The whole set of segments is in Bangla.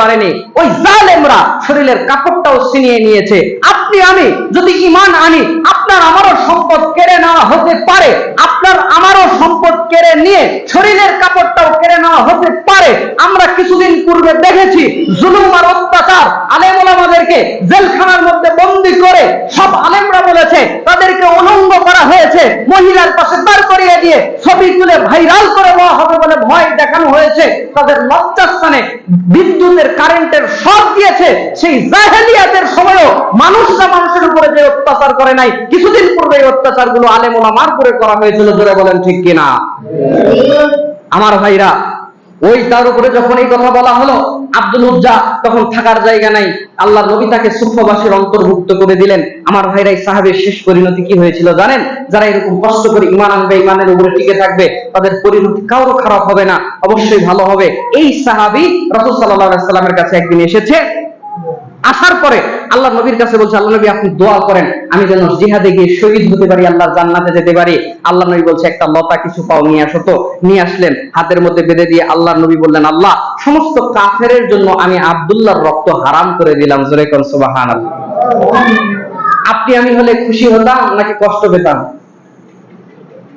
পারেনি। ওই জালেমরা শরীরের কাপড়টাও ছিনিয়ে নিয়েছে। আপনি আমি, যদি ইমান আনি, আপনার আমারও সম্পদ কেড়ে নেওয়া হতে পারে। আপনার আমারও সম্পদ কেড়ে নিয়ে শরীরের কাপড়টাও কেড়ে নেওয়া হতে পারে। আমরা কিছুদিন পূর্বে দেখেছি জুলুম আর অত্যাচার আলেম ওলামাদেরকে জেলখানার মধ্যে বন্দি করে, সব আলেমরা বলেছে, তাদেরকে উলঙ্গ করা হয়েছে। মহিলার পাশে দাঁড় করিয়ে দিয়ে ছবি তুলে ভাইরাল করে দেওয়া হবে বলে ভয় দেখানো হয়েছে। তাদের লজ্জাস্থানে বিদ্যুতের কারেন্টের শক দিয়েছে। সেই জাহেলিয়াতের সময়ও মানুষরা মানুষের উপরে যে অত্যাচার করে নাই, কিছুদিন পূর্বে এই অত্যাচারগুলো আলেম ওলামার উপরে করা হয়েছিল, জোরে বলেন ঠিক কিনা? আমার ভাইরা, ওই তার উপরে যখন এই কথা বলা হলো, আব্দুল উজ্জা তখন থাকার জায়গা নাই আল্লাহ নবী তাকে সুফবাসীর অন্তর্ভুক্ত করে দিলেন। আমার ভাইরা, এই সাহাবের শেষ পরিণতি কি হয়েছিল জানেন? যারা এরকম কষ্ট করে ইমান আনবে ইমানের উপরে টিকে থাকবে, তাদের পরিণতি কারও খারাপ হবে না, অবশ্যই ভালো হবে। এই সাহাবি রসুল সাল্লাহ সাল্লামের কাছে একদিন এসেছে আসার পরে আল্লাহ নবীর কাছে বলছে, আল্লাহ নবী, আপনি দোয়া করেন, আমি যেন জিহাদে গিয়ে শহীদ হতে পারি, আল্লাহর জান্নাতে যেতে পারি। আল্লাহ নবী বলছে, একটা লতা কিছু পাও, নিয়ে আসো তো। নিয়ে আসলেন, হাতের মধ্যে বেঁধে দিয়ে আল্লাহ নবী বললেন, আল্লাহ, সমস্ত কাফেরের জন্য আমি আব্দুল্লাহর রক্ত হারাম করে দিলাম। জোরে সুবাহান আপনি আমি হলে খুশি হতাম নাকি কষ্ট পেতাম?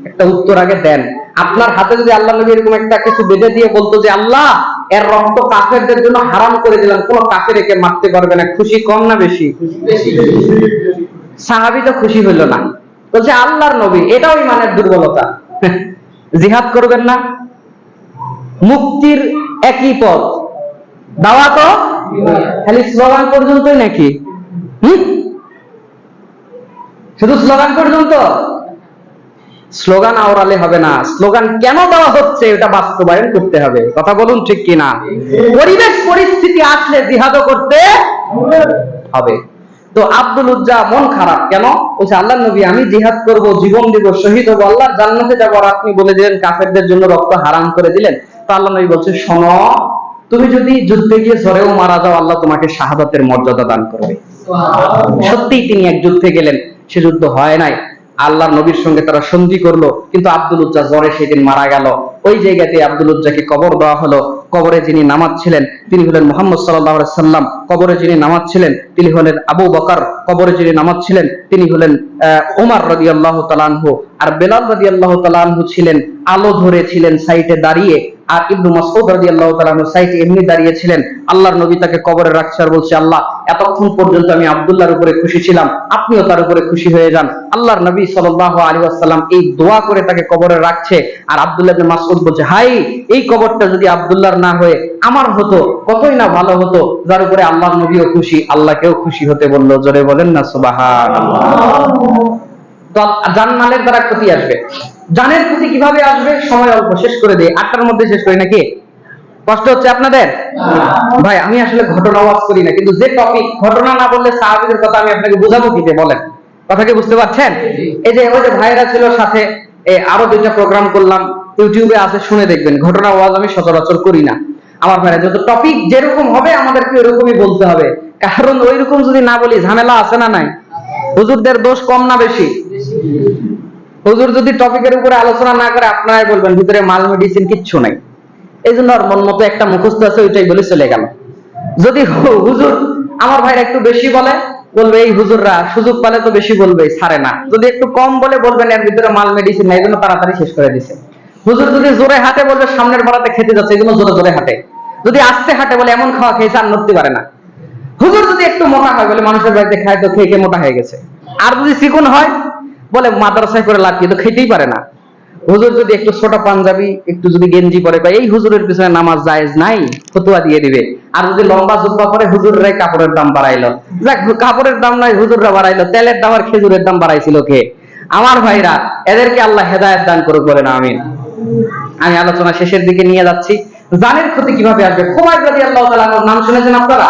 একটা উত্তর আগে দেন। আপনার হাতে যদি আল্লাহ নবী এরকম একটা কিছু বেঁধে দিয়ে বলতো যে আল্লাহ এর রক্ত কাফেরদের জন্য হারাম করে দিলাম কোন কাফের একে মারতে পারবে না খুশি কম না বেশি। সাহাবি তো খুশি হইল না। বলছে আল্লাহর নবী এটাও ইমানের দুর্বলতা। জিহাদ করবেন না। মুক্তির একই পথ। দাওয়া তো খালি স্লোগান পর্যন্তই নাকি? হুম? শুধু স্লোগান পর্যন্ত? স্লোগান আওড়ালে হবে না। স্লোগান কেন দেওয়া হচ্ছে এটা বাস্তবায়ন করতে হবে। কথা বলুন ঠিক কিনা? পরিবেশ পরিস্থিতি আসলে জিহাদও করতে হবে। তো আব্দুল উজ্জা মন খারাপ কেন? বলছে আল্লাহ নবী আমি জিহাদ করব জীবন দিব শহীদ হব আল্লাহ জান্নাতে যাব আর আপনি বলে দিলেন কাফেরদের জন্য রক্ত হারাম করে দিলেন। তো আল্লাহ নবী বলছে শোনো তুমি যদি যুদ্ধে গিয়ে ঝরেও মারা যাও আল্লাহ তোমাকে শাহাদাতের মর্যাদা দান করবে। সত্যিই তিনি এক যুদ্ধে গেলেন সে যুদ্ধ হয় নাই। আল্লাহ নবীর সঙ্গে তারা সন্ধি করল কিন্তু আব্দুল উজ্জা জ্বরে সেদিন মারা গেল। ওই জায়গাতে আব্দুল উজ্জাকে কবর দেওয়া হলো। কবরে যিনি নামাজ ছিলেন তিনি হলেন মোহাম্মদ সাল্লাহ সাল্লাম। কবরে যিনি নামাজ ছিলেন তিনি হলেন আবু বকার। কবরে যিনি নামাজ ছিলেন তিনি হলেন আহ, ওমর রদি আল্লাহ তালানহু আর বেলাল রদি আল্লাহ তালানহু ছিলেন আলো ধরে ছিলেন সাইটে দাঁড়িয়ে। আর ইবনু মাসউদ রাদিয়াল্লাহু তাআলা সাইটে এমনি দাঁড়িয়ে ছিলেন আল্লাহর নবী তাকে কবরে রাখছে আর বলছে, আল্লাহ, এতক্ষণ পর্যন্ত আমি আব্দুল্লাহর উপরে খুশি ছিলাম। আপনিও তার উপরে খুশি হয়ে যান। আল্লাহর নবী সাল্লাল্লাহু আলাইহি ওয়াসাল্লাম এই দোয়া করে তাকে কবরে রাখছে। আর আব্দুল্লাহ ইবনে মাসউদ বলছে, হাই, এই কবরটা যদি আব্দুল্লাহর না হয়ে আমার হতো, কতই না ভালো হতো, যার উপরে আল্লাহর নবীও খুশি, আল্লাহকেও খুশি হতে বলল। জোরে বলেন না, সুবহানাল্লাহ। জানমালের দ্বারা ক্ষতি আসবে। জানের ক্ষতি কীভাবে আসবে? সময় অল্প শেষ করে দিই। আটটার মধ্যে শেষ করি নাকি? কষ্ট হচ্ছে আপনাদের? ভাই আমি আসলে ঘটনা ওয়াজ করি না কিন্তু যে টপিক ঘটনা না বললে সাহাবিদের কথা আমি আপনাকে বুঝাবো কি দিয়ে বলেন। কথা কি বুঝতে পারছেন? এই যে ওই যে ভাইরা ছিল সাথে আরও দুইটা প্রোগ্রাম করলাম ইউটিউবে আছে শুনে দেখবেন। ঘটনা ওয়াজ আমি সচরাচর করি না। আমার ভাইরা যত টপিক যেরকম হবে আমাদেরকে ওইরকমই বলতে হবে। কারণ ওইরকম যদি না বলি ঝামেলা আছে না নাই? হুজুরদের দোষ কম না বেশি? হুজুর যদি টপিকের উপরে আলোচনা না করে আপনারাই বলবেন, ভিতরে মাল মেডিসিন কিচ্ছু নাই। এই জন্য ওর মন মতো একটা মুখস্থ আছে, ওইটাই বলে চলে গেল। যদি হুজুর আমার ভাইরা একটু বেশি বলে, বলবে, এই হুজুররা সুযোগ পালে তো বেশি বলবে, ছাড়ে না। যদি একটু কম বলে, বলবেন, এর ভিতরে মাল মেডিসিন নাই। জন্য তাড়াতাড়ি শেষ করে দিছে। হুজুর যদি জোরে হাতে বলবে, সামনের পাড়াতে খেতে যাচ্ছে। এই জন্য জোরে জোরে হাঁটে। যদি আস্তে হাঁটে, বলে, এমন খাওয়া খেয়েছে, আর নড়তে পারে না। হুজুর যদি একটু মোটা হয়, বলে মানুষের বাড়িতে খায় তো খেয়ে মোটা হয়ে গেছে। আর যদি চিকন হয়, বলে মাদ্রাসায় করে লাভ কি? তো খেতেই পারে না। হুজুর যদি একটু ছোট পাঞ্জাবি, একটু যদি গেঞ্জি পরে কয় এই হুজুরের পিছনে নামাজ জায়েজ নাই, ফতুয়া দিয়ে দিবে। আর যদি লম্বা জুব্বা পরে, হুজুররাই কাপড়ের দাম বাড়াইলো। যাক, কাপড়ের দাম নয়, হুজুররা বাড়াইলো। তেলের দাম আর খেজুরের দাম বাড়াইছিল কে? আমার ভাইরা, এদেরকে আল্লাহ হেদায়েত দান করুক বলে না আমিন। আমি আলোচনা শেষের দিকে নিয়ে যাচ্ছি। জানের ক্ষতি কীভাবে আসবে? খোবাইব রাদি আল্লাহ নাম শুনেছেন আপনারা?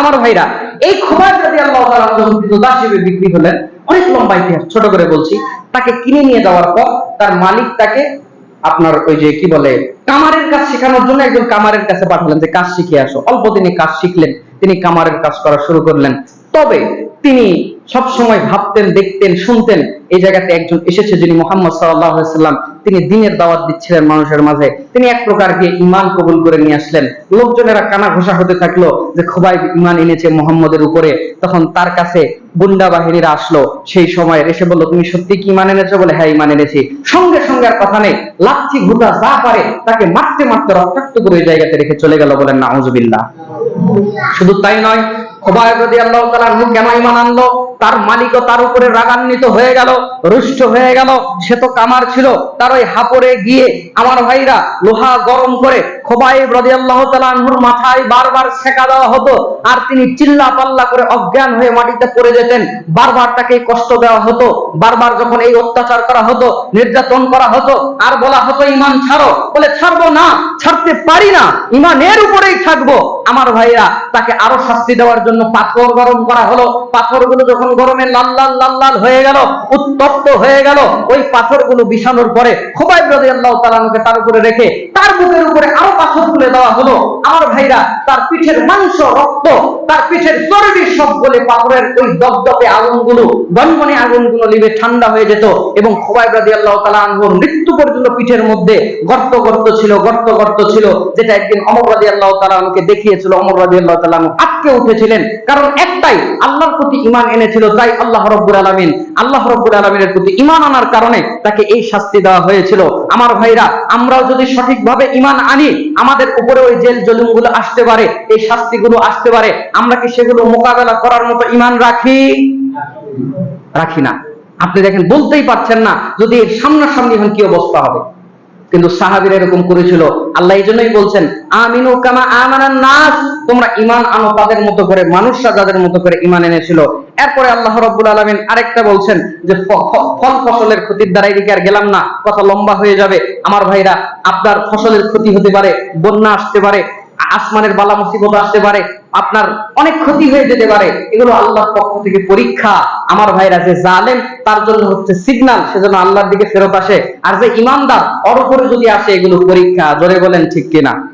আমার ভাইরা, এই খোবাই যদি আল্লাহ হিসেবে বিক্রি হলেন অনেক লম্বা ইতিহাস, ছোট করে বলছি, তাকে কিনে নিয়ে যাওয়ার পর তার মালিক তাকে আপনার ওই যে কি বলে, কামারের কাজ শেখানোর জন্য একজন কামারের কাছে পাঠালেন যে, কাজ শিখে আসো। অল্প দিনে কাজ শিখলেন, তিনি কামারের কাজ করা শুরু করলেন। তবে তিনি সব সময় ভাবতেন, দেখতেন, শুনতেন, এই জায়গাতে একজন এসেছে যিনি মোহাম্মদ সাল্লাম। তিনি দিনের দাওয়াত দিচ্ছিলেন মানুষের মাঝে। তিনি এক প্রকার গিয়ে ইমান কবুল করে নিয়ে আসলেন। লোকজনেরা কানা ঘোষা হতে থাকল যে খোবাই ইমান এনেছে মোহাম্মদের উপরে। তখন তার কাছে গুন্ডা বাহিনীরা আসলো। সেই সময় এসে বলল, তুমি সত্যি কি ইমান এনেছো? বলে হ্যাঁ ইমান এনেছি। সঙ্গে সঙ্গে আর কথা নেই। লাচ্ছি ঘুটা যা পারে তাকে মারতে মারতে রক্তাক্ত করে ওই জায়গাতে রেখে চলে গেল বলেন না আউজুবিল্লাহ শুধু তাই নয় তার মালিকও তার উপরে রাগান্বিত হয়ে গেল, রুষ্ট হয়ে গেল। সে তো কামার ছিল। তার ওই গিয়ে আমার ভাইরা লোহা গরম করে রদি আল্লাহ তালাহুর মাথায় বারবার ছেঁকা দেওয়া হতো আর তিনি চিল্লা পাল্লা করে অজ্ঞান হয়ে মাটিতে পড়ে যেতেন। বারবার তাকে কষ্ট দেওয়া হতো। বারবার যখন এই অত্যাচার করা হতো, নির্যাতন করা হতো, আর বলা হতো ইমান ছাড়ো। বলে, ছাড়বো না। ছাড়তে পারি না, ইমানের উপরেই থাকব। আমার ভাইরা তাকে আরও শাস্তি দেওয়ার জন্য পাথর গরম করা হলো। পাথরগুলো যখন গরমে লাল লাল লাল লাল হয়ে গেল, উত্তপ্ত হয়ে গেল, ওই পাথরগুলো বিছানোর পরে খুবাই ব্রদি আল্লাহ তালানুকে তার উপরে রেখে তার বুকের উপরে আরও পাথর তুলে দেওয়া হলো। আমার ভাইরা, তার পিঠের মাংস, রক্ত তার পিঠের চর্বি সব বলে পাথরের ওই দপদপে আগুনগুলো গনগনে আগুনগুলো লিবে ঠান্ডা হয়ে যেত এবং খোবাই রাজি আল্লাহ তালা আনহুর মৃত্যু পর্যন্ত পিঠের মধ্যে গর্ত গর্ত ছিল, গর্ত গর্ত ছিল, যেটা একদিন অমর রাজি আল্লাহ আমাকে দেখিয়েছিল, অমর রাজি আল্লাহ তালানু আটকে উঠেছিলেন। কারণ একটাই, আল্লাহর প্রতি ইমান এনেছিল, তাই আল্লাহ রব্বুল আলমিন, আল্লাহ রব্বুল আলমিনের প্রতি ইমান আনার কারণে তাকে এই শাস্তি দেওয়া হয়েছিল। আমার ভাইরা, আমরাও যদি সঠিকভাবে ইমান আনি, আমাদের উপরে ওই জেল জলুমগুলো আসতে পারে, এই শাস্তিগুলো আসতে পারে, আমরা কি সেগুলো মোকাবেলা করার মতো ইমান রাখি? রাখি না। আপনি দেখেন, বলতেই পারছেন না, যদি সামনাসামনি হন কি অবস্থা হবে? কিন্তু সাহাবিরা এরকম করেছিল। আল্লাহ এই জন্যই বলছেন, আমিনু কামা আমানান নাস। তোমরা ইমান আনো তাদের মতো করে, মানুষরা যাদের মতো করে ইমান এনেছিল। এরপরে আল্লাহ রাব্বুল আলামিন আরেকটা বলছেন যে ফল ফসলের ক্ষতির দ্বারা এদিকে আর গেলাম না, কথা লম্বা হয়ে যাবে। আমার ভাইরা, আপনার ফসলের ক্ষতি হতে পারে, বন্যা আসতে পারে আসমানের বালা মুসিবত আসতে পারে, আপনার অনেক ক্ষতি হয়ে যেতে পারে, এগুলো আল্লাহর পক্ষ থেকে পরীক্ষা। আমার ভাইরা যে জালেম, তার জন্য হচ্ছে সিগন্যাল সেজন্য আল্লাহর দিকে ফেরত আসে। আর যে ইমানদার, ওর উপরে যদি আসে এগুলো পরীক্ষা, জোরে বলেন ঠিক কিনা?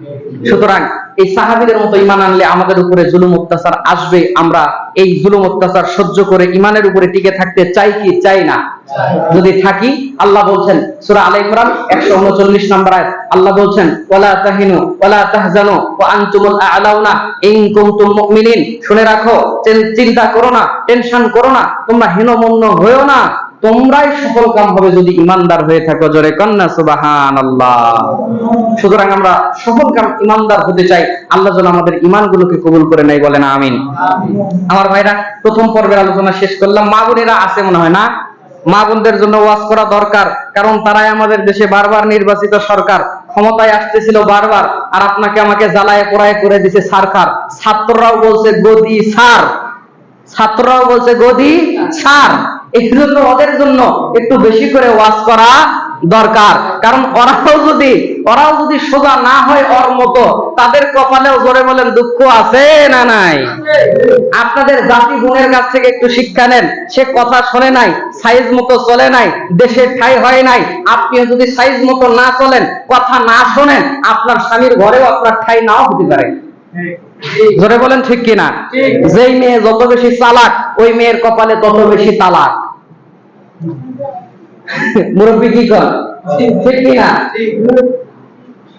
সুতরাং এই সাহাবিদের মতো ইমান আনলে আমাদের উপরে জুলুম, অত্যাচার আসবে। আমরা এই জুলুম, অত্যাচার সহ্য করে ইমানের উপরে টিকে থাকতে চাই কি? চাই না। যদি থাকি আল্লাহ বলছেন সূরা আলে ইমরান 139 নম্বর আয়াত আল্লাহ বলছেন ওয়ালা তাহিনু ওয়ালা তাহজানু ওয়া আনতুমুল আ'লাউনা ইন কুনতুম মুমিনিন। শুনে রাখো চিন্তা করো না টেনশন করো না তোমরা হীনমন্য হয়েও না তোমরাই সফল কাম হবে যদি ইমানদার হয়ে থাকো জোরে কন্যা সুবহানাল্লাহ। সুতরাং আমরা সফল কাম ইমানদার হতে চাই আল্লাহ যেন আমাদের ইমানগুলোকে কবুল করে নেয় বলেন আমিন। আমার ভাইরা প্রথম পর্বের আলোচনা শেষ করলাম মা বোনেরা আছে মনে হয় না? মা বোনদের জন্য ওয়াজ করা দরকার, কারণ তারাই আমাদের দেশে বারবার নির্বাচিত সরকার। ক্ষমতায় আসতেছিল বারবার, আর আপনাকে আমাকে জ্বালায় পোড়ায় করে দিছে সরকার ছাত্ররাও বলছে, গদি সার। ছাত্ররাও বলছে, গদি সার। এই জন্য ওদের জন্য একটু বেশি করে ওয়াজ করা দরকার। কারণ ওরাও যদি ওরাও যদি সোজা না হয় ওর মতো তাদের কপালেও জোরে বলেন দুঃখ আছে না নাই? আপনাদের জাতি গুণের কাছ থেকে একটু শিক্ষা নেন। সে কথা শোনে নাই সাইজ মতো চলে নাই দেশের ঠাই হয় নাই। আপনি যদি সাইজ মতো না চলেন কথা না শোনেন আপনার স্বামীর ঘরেও আপনার ঠাই নাও হতে পারে। জোরে বলেন ঠিক কিনা? যেই মেয়ে যত বেশি চালাক ওই মেয়ের কপালে তত বেশি তালাক মুরব্বী কি কর ঠিক কিনা?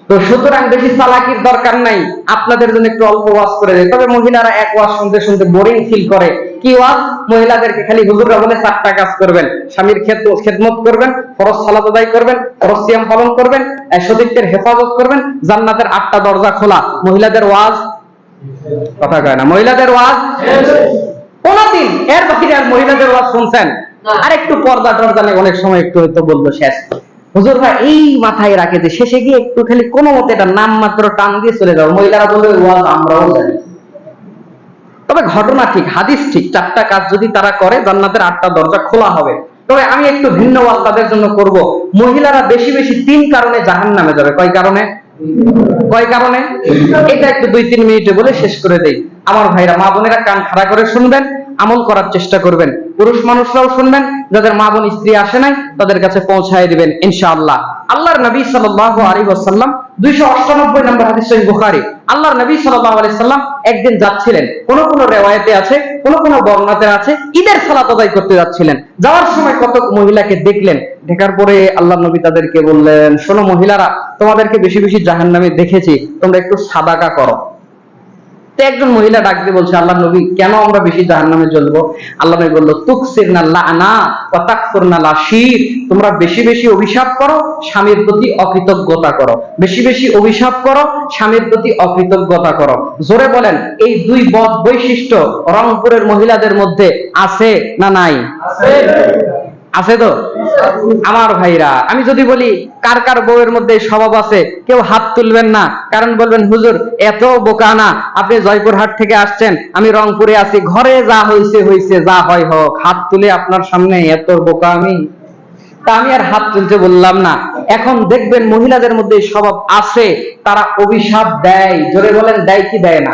তো সুতরাং বেশি চালাকির দরকার নাই আপনাদের জন্য একটু অল্প ওয়াজ করে দেয় তবে মহিলারা এক ওয়াজ শুনতে শুনতে বোরিং ফিল করে। কি ওয়াজ? মহিলাদেরকে খালি হুজুররা বলে চারটা কাজ করবেন। স্বামীর খেদমত করবেন ফরজ সালাত আদায় করবেন ফরজ সিয়াম পালন করবেন সতীত্বের হেফাজত করবেন জান্নাতের আটটা দরজা খোলা। মহিলাদের ওয়াজ? কথা কয় না। মহিলাদের ওয়াজ? কোনদিন এর বাহিরে আর মহিলাদের ওয়াজ শুনছেন? আর একটু পর্দা টর্দা অনেক সময় একটু হয়তো বলল শেষ। হুজুর ভাই, এই মাথায় রাখে যে শেষে গিয়ে একটু খালি কোনো মতে এটা নাম মাত্র টান দিয়ে চলে যাও, মহিলারা বলবে আমরাও জানি। তবে ঘটনা ঠিক, হাদিস ঠিক, চারটা কাজ যদি তারা করে, জান্নাতের আটটা দরজা খোলা হবে। তবে আমি একটু ভিন্ন ওয়াজ তাদের জন্য করব। মহিলারা বেশি বেশি তিন কারণে জাহান নামে যাবে। কয় কারণে? কয় কারণে? এটা একটু দুই, তিন মিনিটে বলে শেষ করে দেই। আমার ভাইরা, মা বোনেরা কান খাড়া করে শুনবেন, আমল করার চেষ্টা করবেন। পুরুষ মানুষরাও শুনবেন, যাদের মা বোন, স্ত্রী আসে নাই, তাদের কাছে পৌঁছায় দিবেন, ইনশাআল্লাহ। আল্লাহর নবী সাল্লাল্লাহু আলাইহি ওয়াসাল্লাম 298 নম্বর হাদিস সহিহ বুখারী। আল্লাহর নবী সাল্লাল্লাহু আলাইহি সাল্লাম একদিন যাচ্ছিলেন, কোন কোন রিওয়ায়াতে আছে, কোন কোন বর্ণনাতে আছে, ঈদের সালাত আদায় করতে যাচ্ছিলেন। যাওয়ার সময় কত মহিলাকে দেখলেন, দেখার পরে আল্লাহ নবী তাদেরকে বললেন, শোনো মহিলারা, তোমাদেরকে বেশি বেশি জাহান্নামে দেখেছি, তোমরা একটু সাদাকা করো। একজন মহিলা ডাক দিয়ে বলছে আল্লাহ নবী, কেন আমরা বেশি জাহান্নামে জ্বলবো? আল্লাহ নবী বলল তুকসির না লানা ওয়া তাকফুর না লাশির। তোমরা বেশি বেশি অভিশাপ করো, স্বামীর প্রতি অকৃতজ্ঞতা করো। বেশি বেশি অভিশাপ করো, স্বামীর প্রতি অকৃতজ্ঞতা করো। জোরে বলেন, এই দুই বদ বৈশিষ্ট্য রংপুরের মহিলাদের মধ্যে আছে না নাই? আছে। তো? আমার ভাইরা, আমি যদি বলি কার কার বউয়ের মধ্যে স্বভাব আছে, কেউ হাত তুলবেন না। কারণ বলবেন, হুজুর, এত বোকা না। আপনি জয়পুরহাট থেকে আসছেন, আমি রংপুরে আছি। ঘরে যা হইছে হইছে, যা হয় হোক। হাত তুলে আপনার সামনে এত বোকা আমি তা আমি আর হাত তুলতে বললাম না। এখন দেখবেন মহিলাদের মধ্যে স্বভাব আছে, তারা অভিশাপ দেয়। জোরে বলেন, দেয় কি দেয় না?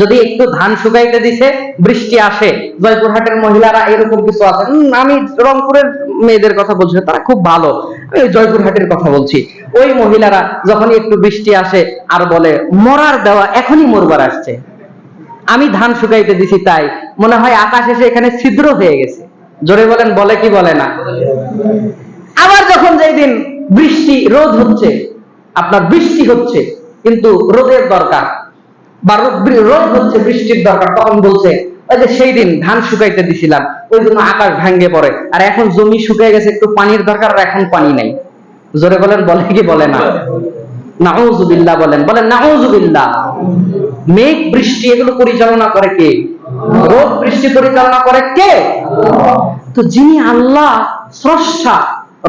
যদি একটু ধান শুকাইতে দিছে, বৃষ্টি আসে। জয়পুরহাটের মহিলারা এরকম কিছু আছে। আমি রংপুরের মেয়েদের কথা বলছি তারা খুব ভালো। আমি জয়পুরহাটের কথা বলছি। ওই মহিলারা যখনই একটু বৃষ্টি আসে আর বলে, মরার দেওয়া এখনই মরবার আসছে। আমি ধান শুকাইতে দিছি তাই। মনে হয় আকাশ এসে এখানে ছিদ্র হয়ে গেছে। জোরে বলেন, বলে কি বলে না? আবার যখন যেই দিন বৃষ্টি, রোদ হচ্ছে, আপনার বৃষ্টি হচ্ছে, কিন্তু রোদের দরকার বা রোদ- হচ্ছে, বৃষ্টির দরকার, তখন বলছে, ওই যে সেই দিন ধান শুকাইতে দিছিলাম, ওই জন্য আকাশ ভাঙ্গে পড়ে, আর এখন জমি শুকিয়ে গেছে, একটু পানির দরকার, আর এখন পানি নাই। জোরে বলেন, বলে কি বলে না? নাউজুবিল্লাহ বলেন বলেন নাউজুবিল্লাহ মেঘ, বৃষ্টি, এগুলো পরিচালনা করে কে? রোদ বৃষ্টি পরিচালনা করে কে? তো যিনি আল্লাহ, স্রষ্টা,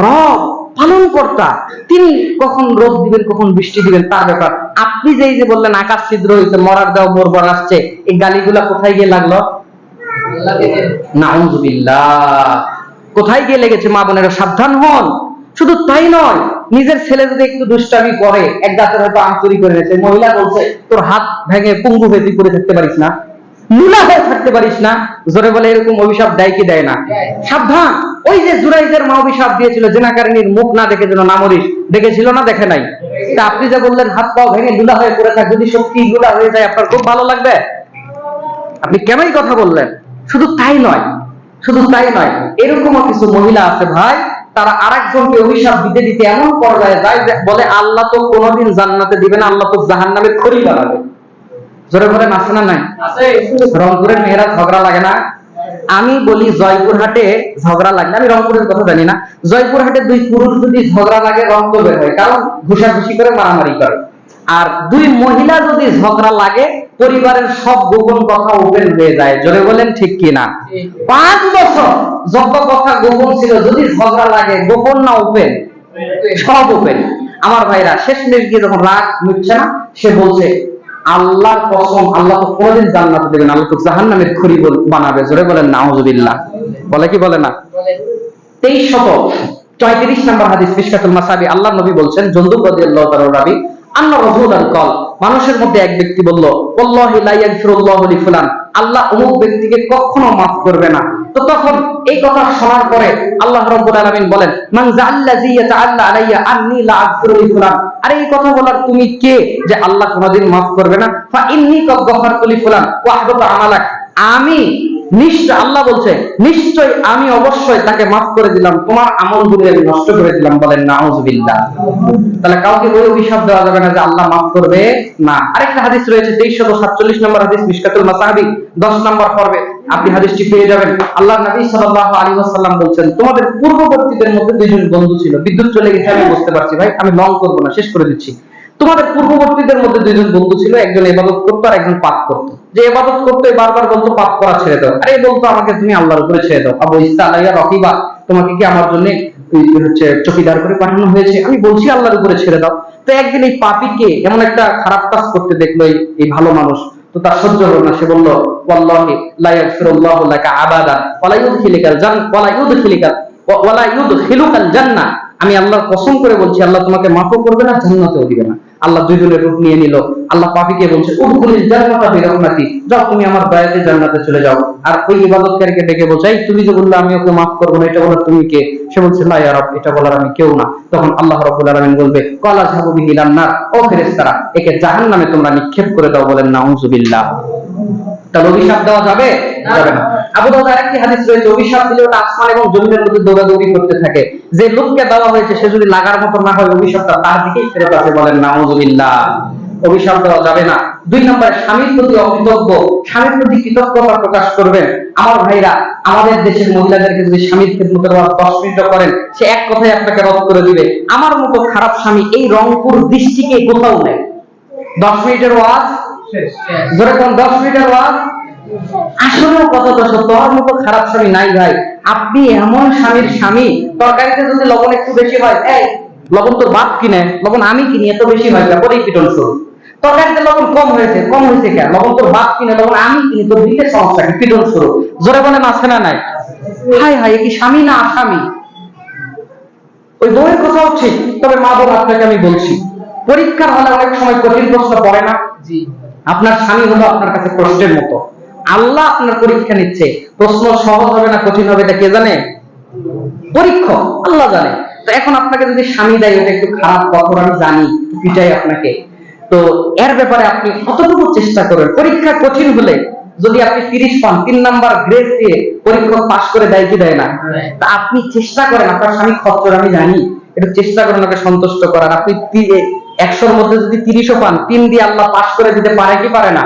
রব পালন কর্তা তিনি কখন রোদ দিবেন, কখন বৃষ্টি দিবেন, তার ব্যাপার। আপনি যে এই যে বললেন, আকাশ ছিদ্র হয়েছে মরার দেওয়া মরবার আসছে, এই গালিগুলা কোথায় গিয়ে লাগল? কোথায় গিয়ে লেগেছে, মা বোনেরা? সাবধান হন। শুধু তাই নয়, নিজের ছেলে যদি একটু দুষ্টামি করে, এক গাছের হয়তো আম চুরি করে মহিলা বলছে, তোর হাত ভেঙে পুঙ্গু হয়ে পড়ে থাকতে পারিস না। লুলা হয়ে থাকতে পারিস না। জোরে বলে এরকম অভিশাপ দেয় কি দেয় না? সাবধান। ওই যে জুরাইজের মা অভিশাপ দিয়েছিল জেনাকারিনীর মুখ না দেখে যেন না মরিস দেখেছিল না দেখে নাই? তা আপনি যে বললেন হাত পাও ভেঙে লুলা হয়ে পড়ে থাক যদি সত্যি লুলা হয়ে যায় আপনার খুব ভালো লাগবে। আপনি কেনই কথা বললেন? শুধু তাই নয় শুধু তাই নয় এরকমও কিছু মহিলা আছে ভাই তারা আরেকজনকে অভিশাপ দিতে দিতে এমন পর্যায়ে যায় বলে আল্লাহ তো কোনোদিন জান্নাতে দিবে না আল্লাহ তো জাহান্নামে খড়ি বানাবে। জোরে বলেন আছে না নাই? রংপুরের মেয়েরা ঝগড়া লাগে না? আমি বলি জয়পুরহাটে ঝগড়া লাগে আমি রংপুরের কথা জানি না। জয়পুরহাটে দুই পুরুষ যদি ঝগড়া লাগে রক্ত বের হয় কারণ ঘুষাঘুষি করে মারামারি করে। আর দুই মহিলা যদি ঝগড়া লাগে পরিবারের সব গোপন কথা ওপেন হয়ে যায়। জোরে বলেন ঠিক কি না? পাঁচ বছর যত কথা গোপন ছিল যদি ঝগড়া লাগে গোপন না ওপেন? সব ওপেন। আমার ভাইরা শেষ মেশ গিয়ে যখন রাগ মিটছে না সে বলছে আল্লাহর কসম, আল্লাহ তো কোনোদিন জান্নাত দেবেন আল্লাহ তো জাহান্নামের খড়ি বল- বানাবে। জোরে বলেন, নাউজুবিল্লাহ। বলে কি বলে না? তেইশ শত চৌত্রিশ নম্বর হাদিস মিশকাতুল মাসাবি। আল্লাহ নবী বলছেন জন্দুব রাদিয়াল্লাহু তাআলা রাবি আন্না রাসূলান কল, মানুষের মধ্যে এক ব্যক্তি বলল, ওয়াল্লাহি লা ইয়াগফিরুল্লাহু লি ফুলান। আল্লাহ অমুক ব্যক্তিকে কখনো মাফ করবে না। তো তখন এই কথা শোনার পরে আল্লাহ রব্বুল আলামিন বলেন, মান জিয়া ইয়াতাআল্লা আলাইয়া আন্নী লা আগফিরু ফুলান। আরে এই কথা বলার তুমি কে? যে আল্লাহ কোনোদিন মাফ করবে না। ফা ইন্নী কদ গফারতু লি ফুলান ওয়া আমালাক। আমি নিশ্চয় আল্লাহ বলছে, নিশ্চয় আমি অবশ্যই তাকে মাফ করে দিলাম, তোমার আমলগুলি আমি নষ্ট করে দিলাম বলেন নাউজুবিল্লাহ। তাহলে কাউকে ওই অভিশাপ দেওয়া যাবে না যে আল্লাহ মাফ করবে? না। আরেকটা হাদিস রয়েছে, তেইশশো সাতচল্লিশ নম্বর হাদিস মিশকাতুল মাসাহাবি, দশ নম্বর পর্বে। আপনি হাদিসটি পেয়ে যাবেন। আল্লাহ নবী সাল্লাল্লাহু আলাইহি ওয়াসাল্লাম বলছেন, তোমাদের পূর্ববর্তীদের মধ্যে দুইজন বন্ধু ছিল। বিদ্যুৎ চলে গেছে, আমি বুঝতে পারছি ভাই, আমি লং করব না, শেষ করে দিচ্ছি। তোমাদের পূর্ববর্তীদের মধ্যে দুইজন বন্ধু ছিল, একজন এবাদত করতো আর একজন পাপ করতো। যে এবাদত করতো বারবার বলতো, পাপ করা ছেড়ে দাও। আরে, বলতো আমাকে, তুমি আল্লাহর উপরে ছেড়ে দাও। আবু ইস্তা আলাইয়া রকিবা, তোমাকে কি আমার জন্য হচ্ছে, চকিদার করে পাঠানো হয়েছে? আমি বলছি আল্লাহর উপরে ছেড়ে দাও। তো একদিন এই পাপিকে এমন একটা খারাপ কাজ করতে দেখল এই- ভালো মানুষ। তো তার সহ্য হলো না। সে বলল, ওয়াল্লাহি লা ইয়াগফিরুল্লাহু লাকা আবাদা ওয়ালা ইউদখিলুকাল জান, ওয়ালা ইউদখিলুকা ওয়ালা ইউদখিলুকাল জান্নাহ। আমি আল্লাহর কসম করে বলছি আল্লাহ তোমাকে মাফও করবে না জান্নাতেও দিবে না। আল্লাহ দুইজনের রূপ নিয়ে নিল। আল্লাহ পাপিকে বলছে উদখুলিল জান্নাতা বিরহমাতি। যাও তুমি আমার দয়াতে জান্নাতে চলে যাও। আর ওই ইবাদতকারীকে ডেকে বলছে "এই, তুমি যে বললে আমি ওকে মাফ করব না এটা বলার তুমি কে? সে বলছে লা ইয়া এটা বলার আমি কেউ না। তখন আল্লাহ রাব্বুল আলামিন বলবে কলা যাবু নার ও ফেরেশতারা একে জাহান্নামে তোমরা নিক্ষেপ করে দাও বলেন নাউজুবিল্লাহ। তাহলে অভিশাপ দেওয়া যাবে? যাবে না। আবু দাউদ আরেকটি হাদিস রয়েছে অভিশাপ দিলে ওটা আসমান এবং জমিনের মধ্যে দৌড়াদৌড়ি করতে থাকে। যে লোককে দেওয়া হয়েছে সে যদি লাগার মতো না হয় অভিশাপটা তার দিকেই ফেরত বলেন নাউজুবিল্লাহ। অভিশাপ দেওয়া যাবে না। দুই নম্বরে স্বামীর প্রতি অকৃতজ্ঞ। স্বামীর প্রতি কৃতজ্ঞতা প্রকাশ করবেন। আমার ভাইরা আমাদের দেশের মহিলাদেরকে যদি স্বামীর খেদমতের ওয়াজ দশ মিনিট করেন সে এক কথায় আপনাকে রদ করে দিবে। আমার মতো খারাপ স্বামী এই রংপুর দৃষ্টিকে কোথাও নেই। দশ মিনিটের ওয়াজ ধরে কোন দশ ওয়াজ? আসলেও সত্য আমার মতো খারাপ স্বামী নাই ভাই। আপনি এমন স্বামীর স্বামী তরকারিতে যদি লবণ একটু বেশি হয় এই লবণ তো বাপ কিনে লবণ আমি কিনি এত বেশি হয় তারপরেই পিটন শুরু তরকারিতে লবণ কম হয়েছে কম হয়েছে কেন? লবণ তোর বাপ কিনে লবণ আমি কিনি তোর দিকে সমস্যা কি পিটন শুরু জোরে বলেন আছে না নাই হাই হাই কি স্বামী না আসামি? ওই ঠিক তবে মা বোন আপনাকে আমি বলছি পরীক্ষার হলে অনেক সময় কঠিন প্রশ্ন পড়ে না? আপনার স্বামী হলো আপনার কাছে প্রশ্নের মতো। আল্লাহ আপনার পরীক্ষা নিচ্ছে। প্রশ্ন সহজ হবে না কঠিন হবে এটা কে জানে? পরীক্ষক, আল্লাহ জানে। তো এখন আপনাকে যদি স্বামী দেয় এটা একটু খারাপ কঠোর আমি জানি, পিটাই আপনাকে। তো এর ব্যাপারে আপনি কতটুকু চেষ্টা করবেন পরীক্ষা কঠিন হলে যদি আপনি তিরিশ পান, তিন নাম্বার গ্রেড দিয়ে পরীক্ষা পাশ করে দেয় কি দেয় না? তা আপনি চেষ্টা করেন, আপনার স্বামী খচ্চর, আমি জানি। একটু চেষ্টা করেন ওকে সন্তুষ্ট করার। আপনি একশোর মধ্যে যদি তিরিশও পান তিন দিয়ে আল্লাহ পাশ করে দিতে পারে কি পারে না?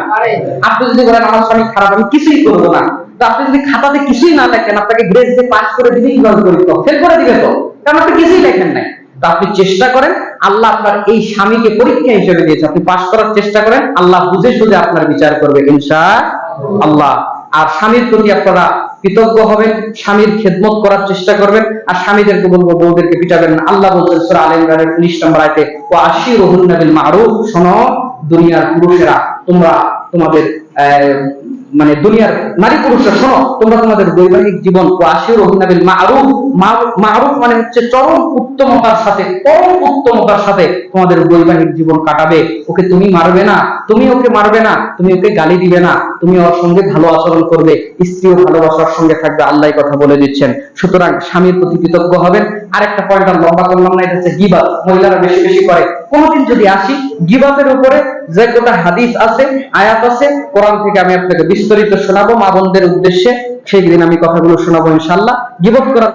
আপনি যদি বলেন আমার স্বামী খারাপ আমি কিছুই করব না। তো আপনি যদি খাতাতে কিছুই না লেখেন আপনাকে গ্রেড দিয়ে পাশ করে দিবে কীভাবে পরীক্ষা ফেল করে দিবে তো। কারণ আপনি কিছুই লেখেন নাই। তো আপনি চেষ্টা করেন আল্লাহ আপনার এই স্বামীকে পরীক্ষা হিসেবে দিয়েছে। আপনি পাশ করার চেষ্টা করেন আল্লাহ বুঝে সুঝে আপনার বিচার করবে ইনশা আল্লাহ। আর স্বামীর প্রতি আপনারা কৃতজ্ঞ হবেন, স্বামীর খেদমত করার চেষ্টা করবেন, আর স্বামীদেরকে বলব বউদেরকে পিটাবেন না। আল্লাহ বলছেন সুরা আল ইমরানের 19 নম্বর আয়াতে, ওয়া আশিরুহুন্না বিল মারুফ শোনো, দুনিয়ার পুরুষেরা, তোমরা তোমাদের মানে দুনিয়ার নারী পুরুষরা শোনো, তোমরা তোমাদের বৈবাহিক জীবন ও আশির অভিনবিল মারুফ মারুফ মানে হচ্ছে চরম উত্তমতার সাথে, পরম উত্তমতার সাথে তোমাদের বৈবাহিক জীবন কাটাবে। ওকে তুমি মারবে না, তুমি ওকে মারবে না, তুমি ওকে গালি দিবে না, তুমি ওর সঙ্গে ভালো আচরণ করবে স্ত্রীও ভালোবাসার সঙ্গে থাকবে আল্লাহ কথা বলে দিচ্ছেন। সুতরাং স্বামীর প্রতি কৃতজ্ঞ হবেন। আরেকটা পয়েন্ট আর লম্বা করলাম না, এটা হচ্ছে গিবাত। মহিলারা বেশি বেশি করে। কোনোদিন যদি আসি, গিবাতের উপরে যে গোটা হাদিস আছে, আয়াত আছে, কোরআন থেকে আমি আপনাকে বিস্তারিত শোনাবো মা বোনদের উদ্দেশ্যে। সেই দিন আমি কথাগুলো শোনাবো ইনশাল্লাহ গিবত করার